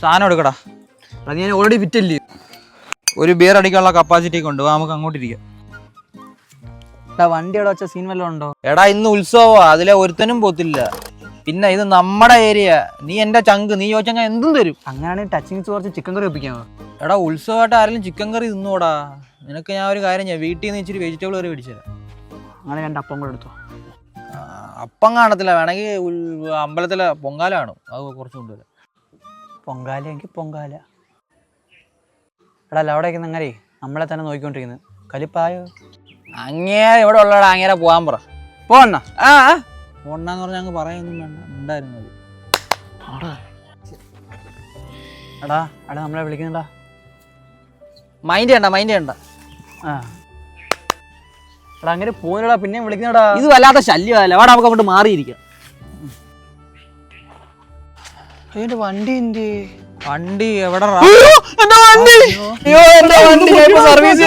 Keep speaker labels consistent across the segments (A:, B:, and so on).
A: സാധനം എടുക്കടാ.
B: അത് ഞാൻ ഓൾറെഡി വിറ്റല്ലേ
A: ഒരു ബിയർ അടിക്കാനുള്ള കപ്പാസിറ്റി ഉണ്ട് നമുക്ക് അങ്ങോട്ടിരിക്കാം
B: വണ്ടി അവിടെ വെച്ച സീൻ വല്ലതും ഉണ്ടോ?
A: എടാ ഇന്ന് ഉത്സവമാ അതിലെ ഒരുത്തനും പോത്തില്ല. പിന്നെ ഇത് നമ്മുടെ ഏരിയ നീ എന്റെ ചങ്ക് നീ ചോദിച്ചാൽ എന്തും തരും.
B: അങ്ങനെയാണെങ്കിൽ ടച്ചിങ്സ് കുറച്ച് ചിക്കൻ കറി ഒപ്പിക്കാമോ
A: എടാ ഉത്സവമായിട്ട് ആരെങ്കിലും ചിക്കൻ കറി തിന്നോടാ. നിനക്ക് ഞാൻ ഒരു കാര്യം ചെയ്യാം. വീട്ടിൽ നിന്ന് ഇച്ചിരി വെജിറ്റബിൾ കറി പിടിച്ചുതരാം
B: അങ്ങനെ രണ്ട് അപ്പം കൂടെ എടുത്തോ
A: അപ്പം കാണത്തില്ല. വേണമെങ്കിൽ അമ്പലത്തിലെ പൊങ്കാല കാണും. അത് കുറച്ച് കൊണ്ടുവരാം.
B: പൊങ്കാല എങ്കിൽ പൊങ്കാല. എടാ അവിടെയൊക്കെ അങ്ങനെ നമ്മളെ തന്നെ നോക്കിക്കൊണ്ടിരിക്കുന്നത്. കലിപ്പായോ?
A: അങ്ങേ ഇവിടെ ഉള്ളടാ അങ്ങേരെ പോകാൻ പറ.
B: പോണ്ണ
A: ആ പോണ്ണെന്ന് പറഞ്ഞാൽ അങ്ങ് പറയൊന്നും വേണ്ട. ഉണ്ടായിരുന്നു
B: എടാ എടാ നമ്മളെ വിളിക്കുന്നുണ്ടാ.
A: മൈൻഡ് ചെയ്യണ്ട മൈൻഡ് ചെയ്യണ്ട.
B: ആ. എടാ അങ്ങനെ പോകുന്നടാ പിന്നെയും വിളിക്കുന്നടാ.
A: ഇത് വല്ലാത്ത ശല്യമല്ല അവിടെ നമുക്ക് അങ്ങോട്ട് മാറിയിരിക്കാം.
B: അതിന്റെ വണ്ടി എന്ത്?
A: വണ്ടി എവിടെ
B: എന്റെ വണ്ടി! അയ്യോ. എന്റെ വണ്ടി ഞാൻ ഇപ്പൊ സർവീസ്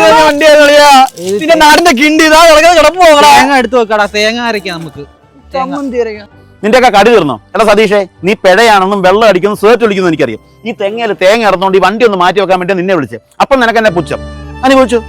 B: നാടിന്റെ കിണ്ടി ഇതാ കിടക്കുന്ന കിടപ്പ് പോകടാ
A: തേങ്ങ എടുത്തു വെക്കടാ തേങ്ങ അരയ്ക്കാം നമുക്ക്.
C: നിന്റെയൊക്കെ കടി തീർന്നോ? എടാ സതീഷേ നീ പെടയാണെന്നും വെള്ളം അടിക്കുന്നു സ്വേറ്റ് ഒളിക്കുന്നു എനിക്കറിയാം. ഈ തെങ്ങയിൽ തേങ്ങ ഇറന്നുകൊണ്ട് ഈ വണ്ടി ഒന്ന് മാറ്റി വെക്കാൻ വേണ്ടി നിന്നെ വിളിച്ചേ. അപ്പം നിനക്ക് എന്നെ പുച്ഛം. അനുഭവിച്ചു.